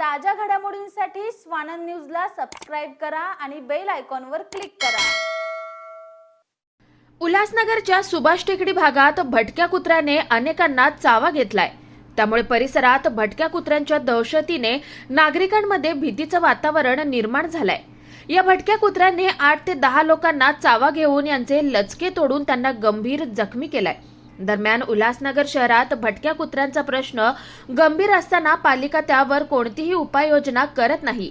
ताज्या घडामोडींसाठी स्वानंद न्यूजला सबस्क्राईब करा आणि बेल आयकॉनवर क्लिक करा. उल्हासनगरच्या सुभाष टेकडी भागात भटक्या कुत्र्याने अनेकांना चावा घेतलाय. त्यामुळे परिसरात भटक्या कुत्र्यांच्या दहशतीने नागरिकांमध्ये भीतीचं वातावरण निर्माण झालंय. या भटक्या कुत्र्यांनी आठ ते दहा लोकांना चावा घेऊन यांचे लचके तोडून त्यांना गंभीर जखमी केलाय. दरम्यान उल्हासनगर शहरात भटक्या कुत्र्यांचा प्रश्न गंभीर असताना पालिका त्यावर कोणतीही उपाययोजना करत नाही.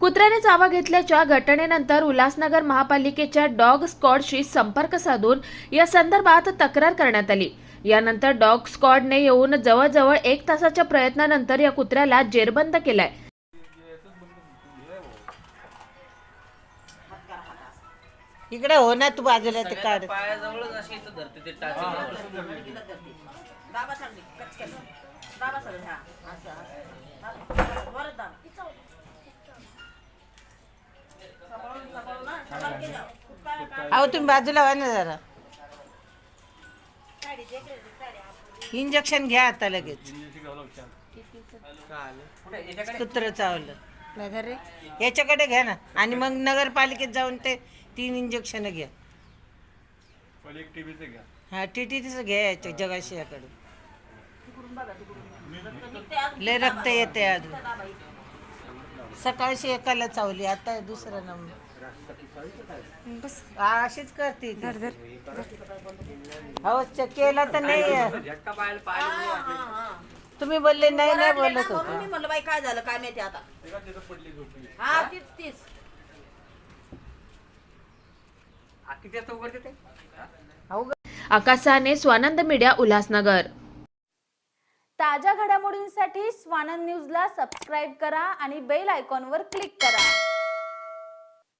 कुत्र्याने चावा घेतल्याच्या घटनेनंतर उल्हासनगर महापालिकेच्या डॉग स्कॉडशी संपर्क साधून या संदर्भात तक्रार करण्यात आली. यानंतर डॉग स्कॉडने येऊन जवळजवळ एक तासाच्या प्रयत्नानंतर या कुत्र्याला जेरबंद केलाय. इकडे हो ना तू बाजूला ते काढ. पायाजवळच अशी इथं धरते ते टाचेजवळ. दाबा सांगली कचकन दाबा सगळं हा असं असं. वरच दाबा सांभाळून सांभाळून ना सांभाळ की जाऊ. कुत्रा काय अहो तुम्ही बाजूला व्हा ना जरा. इंजेक्शन घ्या आता लगेच. कुत्र चावलं. नाही रे. याच्याकडे घ्या ना. आणि मग नगरपालिकेत जाऊन ते तीन इंजेक्शन घ्या. पहिले एक टीव्हीचं घ्या. हा टीटीच घ्या याच्या जगाशियाकडे निघते आज लय रक्त येते अजून. सकाळशी एकाला चावली आता दुसरा नंबर बस. अशीच करते ती. अहो च- केला तर नाही. झटका हा, हा, हा. तुम्ही बोलले नाही नाही ओरडले ना, बोलत म्हणून होतो. मी म्हणलं बाई काय झालं काय माहिती आता. एका तिथं पडली झोपली हा तीच तीच. किती वाजता उघडते ते अहो आकाशाने स्वानंद मीडिया उल्हासनगर. ताज्या घडामोडींसाठी स्वानंद न्यूजला सबस्क्राईब करा आणि बेल आयकॉनवर क्लिक करा.